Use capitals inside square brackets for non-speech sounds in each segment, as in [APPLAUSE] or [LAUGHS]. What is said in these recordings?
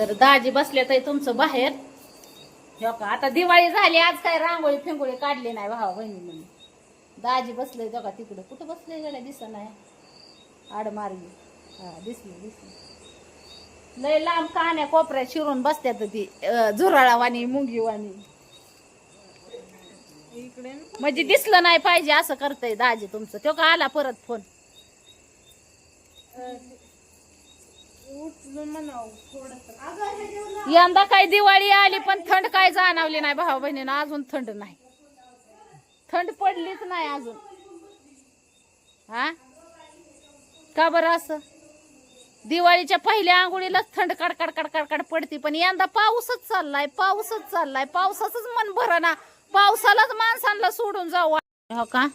तर दाजी बसले तर तुमचं बाहेर. हो का आता दिवाळी झाली आज काय रांगोळी फिंगोळी काढली नाही भावा बहिणी म्हणून. दाजी बसले का तिकडं. कुठं बसले गेल्या दिसत नाही. आडमार्गी हा दिसली दिसली. लय लांब कान्या कोपऱ्यात शिरून बसत्यात ती मुंगीवानी इकडे म्हणजे दिसलं नाही पाहिजे असं करतय दाजी तुमचं. तो का आला परत फोन उठलं म्हणावं थोडस अगं हे जेवण यंदा काय दिवाळी आली पण थंड काय जाणवली नाही भाऊ बहिणीनं अजून थंड नाही. थंड पडलीच नाही अजून. हा? का बरं असं? दिवाळीच्या पहिल्या आंघोळीलाच थंड कडकड कडकड कड पडती पण यंदा पाऊसच चाललाय पाऊसच चाललाय. पावसाचंच मन भरणा पावसालाच माणसांना सोडून जाऊ. हो का?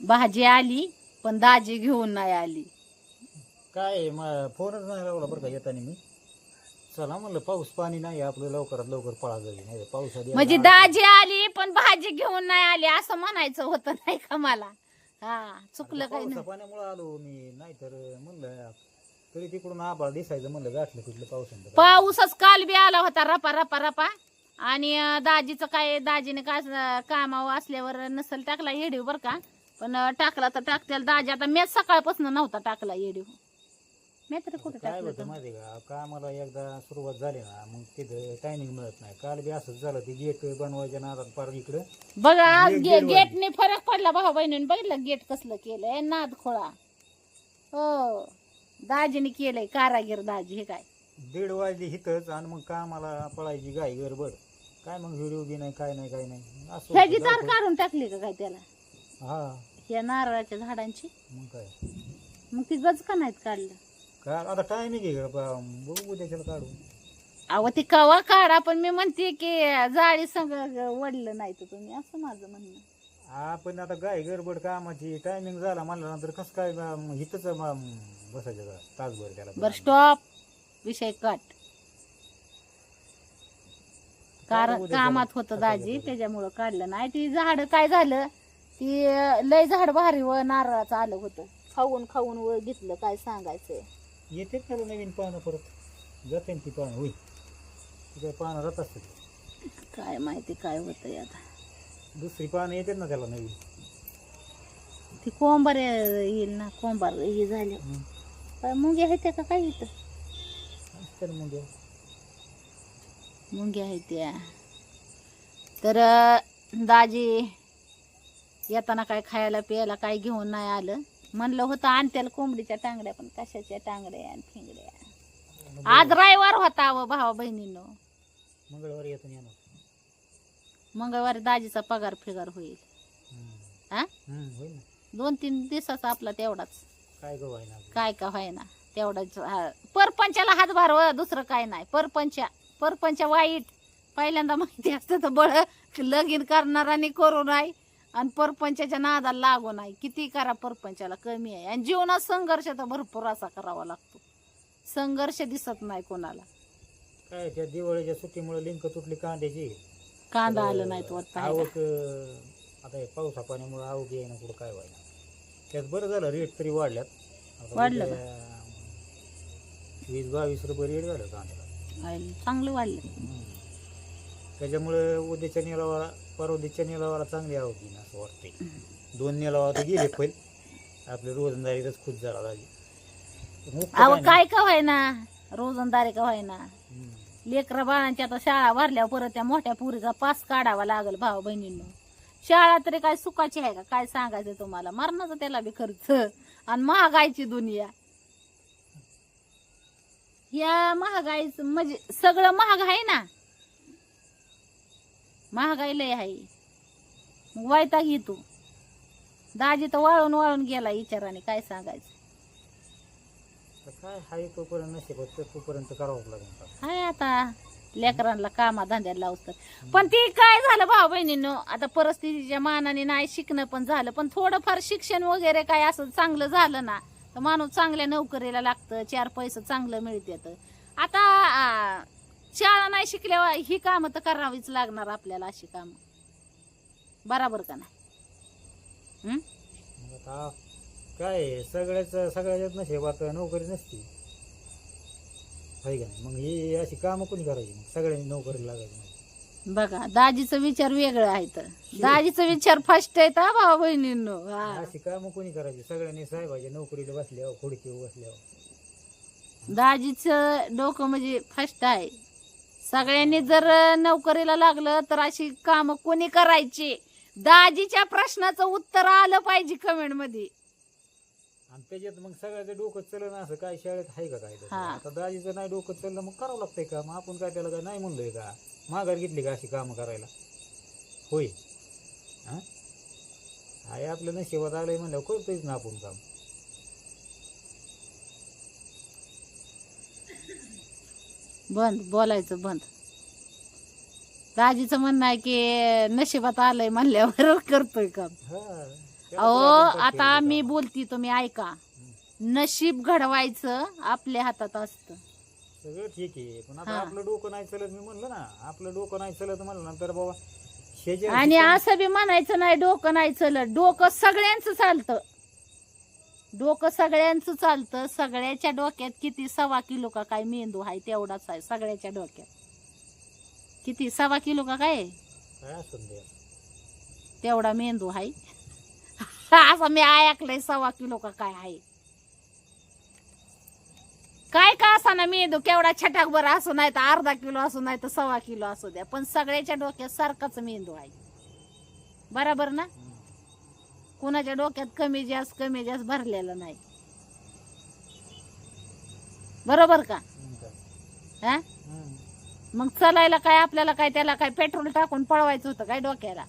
भाजी आली पण दाजी घेऊन नाही आली. काय म- फोनच नाही लावला बरं का येताना मी. चला म्हणलं पाऊस पाणी नाही आपलं लवकरात लवकर पळा जाईल नाही तर पावसात म्हणजे दाजी आली पण भाजी घेऊन नाही आली असं म्हणायचं होतं नाही का मला? हा चुकलं काही नाही. पाण्यामुळे आलो मी नाहीतर म्हणलं तरी तिकडून आबाळ दिसायचं म्हणलं गाठलं कुठलं पावसानं. पाऊसच काल बी आला होता रपा रपा रपा. आणि अं, दाजीचं काय दाजीने काय असं कामावर असल्यावर नसल टाकला येडीव बर का. पण अं, टाकला तर टाकतेल. दाजी आता मेच सकाळपासून नव्हता टाकला येडीव. मी तरी कुठे काय होतं होतं? माहिती का? कामाला एकदा सुरुवात झाली ना मग तिथं टायमिंग मिळत नाही. काल बी असंच झालं ते गेट बनवायच्या नादात पार इकडं. बघा आज गेट गे- गेट गेटने फरक पडला भाऊ बहिणीने. बघितलं गेट कसलं केलंय? नाद खोळा. हो. दाजीने केलंय कारागीर दाजी हे काय? दीड वाजली हिथंच आणि मग कामाला पळायची गाय गडबड. काय मग व्हिडिओ बी नाही काय नाही काय नाही. असं ह्याची होतं, तार काढून टाकली का काय त्याला. हा. या नारळाच्या झाडांची? मग काय? मग ती गज का नाहीत काढलं. काय आता टायमिंग आहे का बा- बघू काढू अहो ती कवा काढा पण मी म्हणते की जाळी संग वडलं नाही तर तुम्ही असं माझं म्हणणं. आपण आता गाय गडबड कामाची टायमिंग झाला म्हणल्यानंतर कसं काय बा- बसायचं का? तासभर त्याला बर स्टॉप विषय कट कारण कामात. होतं दाजी. त्याच्यामुळं काढलं नाही. ती झाड काय झालं ती अं, लय झाड भारी व नारळाचं आलं होतं. खाऊन खाऊन व घेतलं काय सांगायचंय. येते त्याला नवीन पानं परत? जाते ती पानं होई ती काय पानं राहत असते काय माहिती काय होतंय आता. दुसरी पानं येतात ना त्याला नवीन. ती कोंबार येईल ना कोंबार हे झाले. काय मुंगे आहेत त्या का काय इथं? असतं ना मग मुंग्या आहेत त्या. तर अं, दाजी येताना काय खायला प्यायला काय घेऊन नाही आलं? म्हणलं होतं आणत्याला कोंबडीच्या टांगड्या पण कशाच्या टांगड्या आणि फिंगड्या? आज रविवार होता व भावा बहिणीनं. मंगळवारी येतो मंगळवारी दाजीचा पगार फिगार होईल. हं. होईल ना. दोन तीन दिवसाचा आपला तेवढाच. काय गं? काय का व्हायना? तेवढाच. हा. परपंचाला हातभार व दुसरं काय नाही. परपंचा परपंच वाईट. पहिल्यांदा माहिती असतं तर बळ. लगीन करणाराने करू नाही. आणि परपंचाच्या नादाला लागू नाही. किती करा परपंचाला कमी आहे. आणि जीवनात संघर्ष तर भरपूर असा करावा लागतो. संघर्ष दिसत नाही कोणाला. काय त्या दिवाळीच्या सुट्टीमुळे लिंक तुटली कांद्याची? कांदा आलं नाही तो आता आवक आता हे पावसा पाण्यामुळे आवक येईना कुठं काय व्हायना त्यात बरं झालं रेट तरी वाढल्यात. आता वाढलं वीस बावीस रुपये रेट झालं कांद्याला. चांगलं वाढलं. हम्म. त्याच्यामुळे उद्याच्या निलावाला परवडीच्या निलावाला चांगली आवक येईन असं वाटतंय. दोन निलावा तर गेले पहिले आपले रोजंदारीतच खुश झाला दाजी मुक्त अहो. काय का व्हायना? रोजंदारी का व्हायना. लेकरं बाळांची आता शाळा भरल्यावर परत त्या मोठ्या पुरीचा पास काढावा लागल भाऊ बहिणींनो. शाळा तरी काय सुखाची आहे का? काय सांगायचं तुम्हाला? मरणाचा त्याला बी खर्च. आणि महागाईची दुनिया. या महागाईच म्हणजे सगळं महाग आहे ना? महागाई लय आहे. मग वैताग येतो. दाजी तर वाळून वाळून गेला विचाराने काय सांगायचं? तर काय हाय तोपर्यंत तोपर्यंत करावंच लागेल. हाय आता लेकरांना कामा धंद्याला लावतात. पण ती काय झालं भाऊ बहिणीनं आता परिस्थितीच्या मानाने नाही शिकणं पण झालं पण थोडंफार शिक्षण वगैरे काय असं चांगलं झालं ना तर माणूस चांगल्या नोकरीला लागतं चार पैसे चांगलं मिळतात. आता आ, शाळा नाही शिकल्यावर ही कामं तर करावीच लागणार आपल्याला अशी कामं. बराबर का नाही? हं? आता काय आहे, सगळ्याच सगळ्याच्याच नशिबात नोकरी नसती. आहे का नाही? मग हे अशी कामं कोणी करायची? मग सगळ्यांनी नोकरीला लागायची मग बघा दाजीचं विचार वेगळं आहे तर. दाजीचं विचार फर्स्ट आहे तर भावा बहिणींनो. हा. अशी कामं कोणी करायची? सगळ्यांनी साहेबाच्या नोकरीला बसल्यावर खुडकीवर बसल्यावर. दाजीचं डोकं म्हणजे फर्स्ट आहे. सगळ्यांनी जर नोकरीला लागलं तर अशी काम कोणी करायची? दाजीच्या प्रश्नाचं उत्तर आलं पाहिजे कमेंटमध्ये. आणि त्याच्यात मग सगळ्याचं डोकं चलन असं काय शाळेत आहे का काय तसं? हा. आता दाजीचं नाही डोकं चाललं मग करावं लागतंय का? मग आपण काय त्याला काय नाही म्हणलोय का? माघार घेतली का अशी कामं करायला? होय. हा? आहे आपलं नशिबात आलंय म्हणल्यावर करतोयच ना आपण काम. बंद बोलायचं बंद. दाजीचं म्हणणं आहे की नशिबात आलंय म्हणल्यावर [LAUGHS] करतोय काम. हा अहो आता मी बोलती तुम्ही ऐका. नशीब घडवायचं आपल्या हातात असतं. सगळं ठीक आहे पण आता. आपलं डोकं नाही चलत मी म्हणलं ना आपलं डोकं नाही चलत म्हणलं ना तर बाबा शेजारी आणि असं बी म्हणायचं नाही डोकं नाही चलत. डोकं सगळ्यांचं चालतं. डोकं सगळ्यांचं चालतं. सगळ्याच्या डोक्यात किती सव्वा किलो का काय मेंदू आहे तेवढाच आहे सगळ्याच्या डोक्यात. किती सव्वा किलो का काय? तेवढा मेंदू आहे. [LAUGHS] असं मी ऐकलंय सव्वा किलो का काय आहे. काय का असा ना मेंदू केवढा छटाक बरं असू नाही तर अर्धा किलो असू नाही तर सव्वा किलो असू द्या. पण सगळ्याच्या डोक्यात सारखाच मेंदू आहे. बरोबर ना? कुणाच्या डोक्यात कमी जास्त कमी जास्त भरलेलं नाही. बरोबर का? मग काय हा. मग चलायला काय आपल्याला काय त्याला काय पेट्रोल टाकून पळवायचं होतं काय डोक्याला?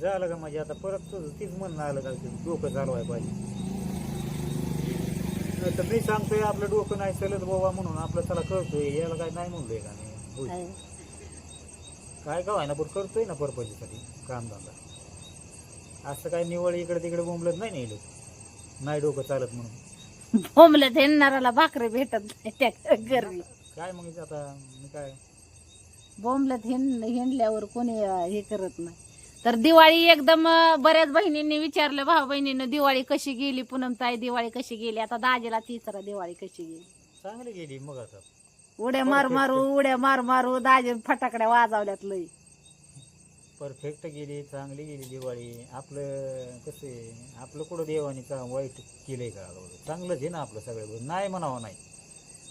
झालं का म्हणजे आता परत तुझं तीच म्हणणं आलं का डोकं चालवाय पाहिजे? तर मी सांगतोय आपलं डोकं नाही चलत बाबा म्हणून आपलं त्याला कळतोय याला काय नाही म्हणलोय का नाही. काय का ना पण करतोय ना पर्पजीसाठी कामधंदा. असं काय निवड इकडे तिकडे बोंबलत नाही नेलं. नाही डोकं चालत म्हणून. बोंबलत येणाराला भाकरी भेटत नाही त्या घरी. काय मग आता मी काय? बोंबलत हिंड हिंडल्यावर कोणी अं, हे करत नाही. तर दिवाळी एकदम अं, बऱ्याच बहिणींनी विचारलं भाऊ बहिणीनं दिवाळी कशी गेली पूनम ताई दिवाळी कशी गेली? आता दाजीला तिसरा दिवाळी कशी गेली? चांगली गेली मग आता. उड्या मार मारू उड्या मार मारू दाजी फटाकड्या वाजवल्यात लई. परफेक्ट गेली चांगली गेली दिवाळी. आपलं कसं आहे आपलं कुठं देवाने चा वाईट केलंय का? चांगलंच आहे ना आपलं सगळं. नाही म्हणावं नाही.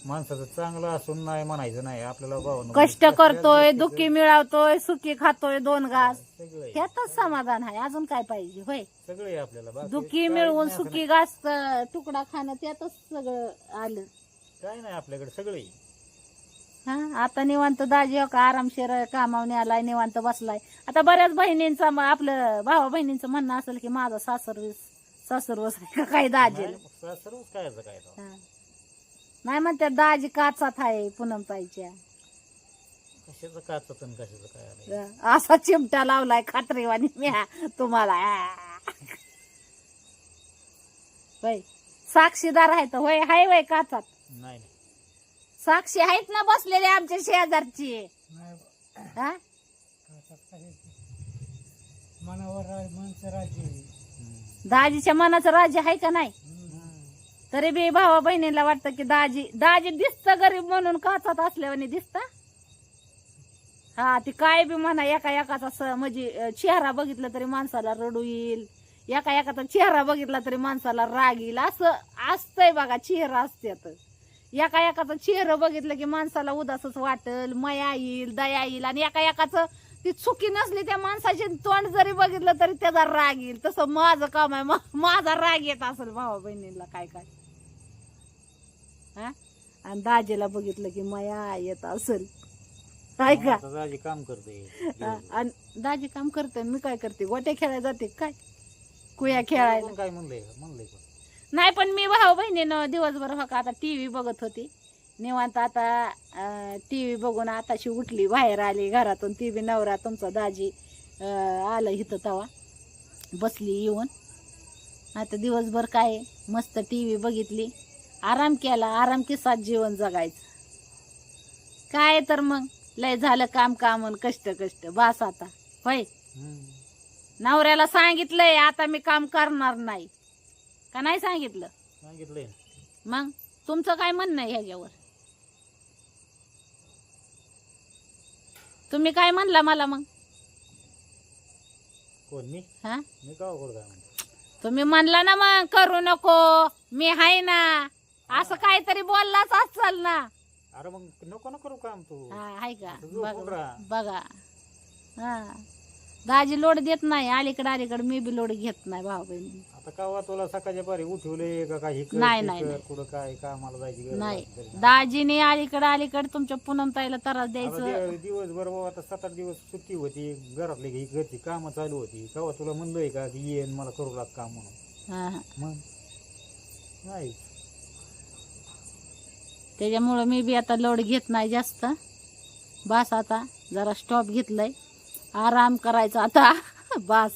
माणसाचं चांगलं असून नाही म्हणायचं नाही. आपल्याला भावना कष्ट करतोय दुःखी मिळवतोय सुखी खातोय दोन घास. सगळं आहे. त्यातच समाधान आहे. अजून काय पाहिजे? होय. सगळं आहे आपल्याला. बाकी दुःखी काय मिळवून नाही असं सुखी घास तुकडा खाणं त्यातच सगळं आलं. नाही. काय नाही आपल्याकडे. सगळं आहे. हा आता निवांत दाजी हो का आरामशीर कामावून आलाय निवांत बसलाय. आता बऱ्याच बहिणींचा आपलं भावा बहिणींचं म्हणणं असेल की माझा सासर सासरवस काय दाजी? नाही, मग सर्वच काय याचं काय तो. नाही म्हणतात दाजी काचात आहे पूनम ताईच्या. असा चिमटा लावलाय खात्रीवाणी म्या तुम्हाला. साक्षीदार आहे तर होय हाय वय काचात. नाही. साक्षी आहेत ना बसलेले आमच्या शेजारची. हा. दाजीच्या मनाचं राज्य आहे का नाही. तरी बी भावा बहिणीला वाटतं की दाजी दाजी दिसत गरीब म्हणून काचात असल्यावानी दिसत? हा ती काय बी म्हणा एका एकाचा स- म्हणजे अं, चेहरा बघितला तरी माणसाला रडू येईल. एका एकाचा चेहरा बघितला तरी माणसाला राग येईल. असं असतंय बघा चेहरा असत्यात एका एकाचा चेहरा बघितलं की माणसाला उदासच वाटल मया येईल दया येईल. आणि एका एकाचं ती चुकी नसली त्या माणसाचे तोंड जरी बघितलं तरी त्याचा राग येईल. तसं माझं काम आहे. माझा राग येत असेल भावा बहिणीला काय काय. हा? आणि दाजीला बघितलं की मया येत असेल. काय का? दाजी काम करते. आणि दाजी काम करते. मी काय करते? गोट्या खेळायला जाते काय? कुया खेळायला. काय म्हणलंय? म्हणलंय नाही पण मी भाऊ बहिणीनं दिवसभर हो का आता टीव्ही बघत होती. निवांत आता टीव्ही बघून आताशी उठली बाहेर आली घरातून. ती बी नवरा तुमचा दाजी आलं इथं तवा. बसली येऊन. आता दिवसभर काय मस्त टीव्ही बघितली. आराम केला आराम किसात जीवन जगायचं. काय तर मग लय झालं काम काम अन कष्ट कष्ट. बास आता. होय. नवऱ्याला सांगितलंय आता मी काम करणार नाही. का नाही सांगितलं? सांगितलंय. मग तुमचं काय म्हणणं आहे ह्याच्यावर? तुम्ही काय म्हणला मला मग? कोण मी? हा? मी का अवघड काय म्हणतो तुम्ही म्हणला ना मग करू नको मी हाय ना. असं काहीतरी बोललाच असाल ना. अरे मग नको ना करू काम तू. हा हाय का? राहा. बघा. हा. दाजी लोड देत नाही अलीकडे अलीकडे मी बी लोड घेत नाही भाऊ बहिणी आता कावा तुला सकाळच्या पारी उठवले का काही नाही. कुठं काय कामाला जायची गरज नाही. असली तरी. दाजीने अलीकडे अलीकडे तुमच्या पूनम ताईला त्रास आता द्यायचं. दि- दिवसभर बाबा आता सात आठ दिवस सुट्टी होती घरातले घरी घरची कामं चालू होती. तेव्हा तुला म्हणलंय का की ये आणि मला करू लाग काम म्हणून? हा, हा. मग? नाही. त्याच्यामुळं मी बी आता लोड घेत नाही जास्त. बस आता जरा स्टॉप घेतलंय. आराम करायचा आता. बस.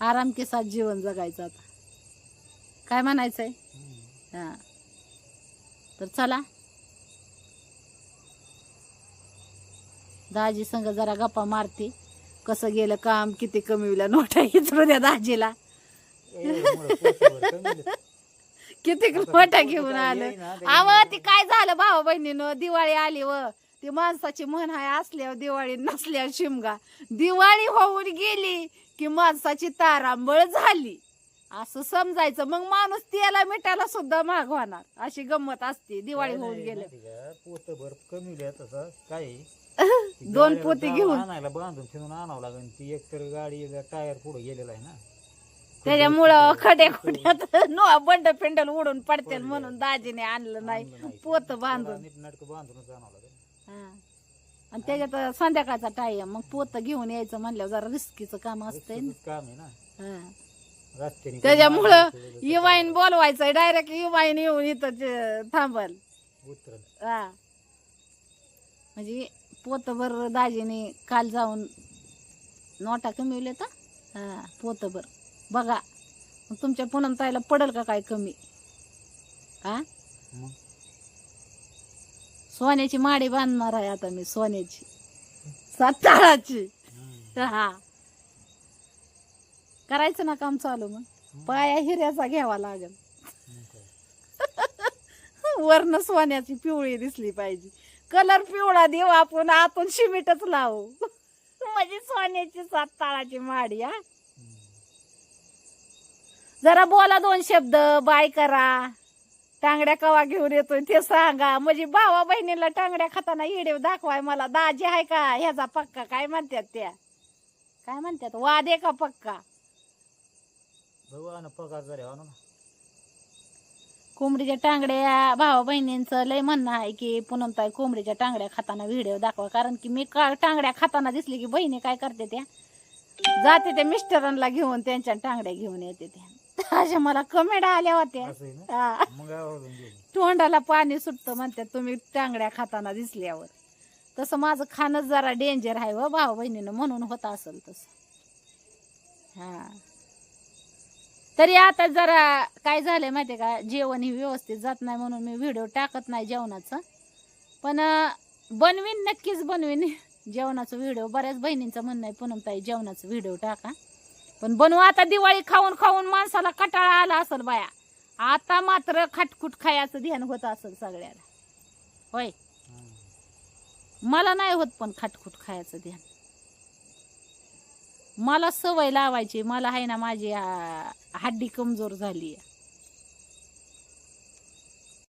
आराम के साथ जीवन जगायचं आता. काय म्हणायचंय? हम्म. हा. तर चला. दाजी संग जरा गप्पा मारते. कसं गेलं काम किती कमीवल्या नोटा इचरू द्या दाजीला. किती ते घेऊन आलं. आव ती काय झालं भाऊ बहिणीनं? दिवाळी आली व. ती माणसाची म्हण आहे असल्यावर दिवाळी नसल्यावर शिमगा. दिवाळी होऊन गेली की माणसाची तारांबळ झाली. असं समजायचं. मग माणूस त्याला मिठाला सुद्धा मागवणार अशी गंमत असते. दिवाळी होऊन गेलं. माहिती का, पोतभर कमी तसं. काय? [LAUGHS] दोन पोती घेऊन. आणायला बांधून फिरून आणावं लागेल. ती एकतर गाडी टायर पुढे गेलेला आहे ना. त्याच्यामुळं खड्या खुड्यात [LAUGHS] नो बंड पिंडल उडून पडले. म्हणून दाजीने आणलं नाही. पोत बांधून. बांधूनच आणावं. आणि त्याच्यात संध्याकाळचा टाइम मग पोत घेऊन यायचं म्हणल्यावर जरा रिस्कीचं काम असतंय ना. काम आहे ना. हा. रस्त्याने त्याच्यामुळं युवाईन बोलवायचं डायरेक्ट युवाईन येऊन इथं जे थांबल. उतरल. हा. म्हणजे पोतभर दाजीने काल जाऊन नोटा कमीवले तर? हा पोतभर. बघा मग तुमच्या पूनम ताईला पडेल का काय कमी? हा मग? सोन्याची माडी बांधणार आहे आता मी सोन्याची. साताळाची हा. करायचं ना काम चालू मग. पाया हिऱ्याचा घ्यावा लागेल. [LAUGHS] वर्ण सोन्याची पिवळी दिसली पाहिजे. कलर पिवळा देऊ आपण आतून शिमिटच लावू. [LAUGHS] म्हणजे सोन्याची सात ताळाची माडी हा. जरा बोला दोन शब्द बाय करा. टांगड्या कवा घेऊन येतोय ते सांगा. म्हणजे भावा बहिणीला टांगड्या खाताना इडे दाखवाय मला. दाजी आहे का? ह्याचा पक्का काय म्हणतात त्या? काय म्हणतात वाद आहे का पक्का? पगार हो ना. कोंबडीच्या टांगड्या भावा बहिणींचं लय म्हणणं आहे की पुनमताई कोंबडीच्या टांगड्या खाताना व्हिडिओ दाखवा. कारण की मी का टांगड्या खाताना दिसली की बहिणी काय करते त्या? जाते त्या मिस्टरांना घेऊन त्यांच्या टांगड्या घेऊन येते त्या. अशा मला कमेंट आल्या होत्या. असं आहे ना? हा. मग आवडून गेली? तोंडाला पाणी सुटतं म्हणतात तुम्ही टांगड्या खाताना दिसल्यावर. तसं माझं खाणं जरा डेंजर आहे व भाऊ बहिणीनं म्हणून होत असेल तसं. हा. तरी आता जरा काय झालंय माहितीये का? जेवण ही व्यवस्थित जात नाही म्हणून मी व्हिडिओ टाकत नाही जेवणाचं. पण अं, बनवीन नक्कीच बनवीन. जेवणाचं व्हिडिओ बऱ्याच बहिणींचं म्हणणं आहे पूनम ताई जेवणाचं व्हिडिओ टाका. पण बनवू आता दिवाळी खाऊन खाऊन माणसाला कटाळा आला असेल बाया. आता मात्र खटखुट खायचं ध्यान होत असेल सगळ्याला. होय. मला नाही होत पण खटखुट खायचं ध्यान. मला सवय लावायची. मला आहे ना माझी हड्डी कमजोर झाली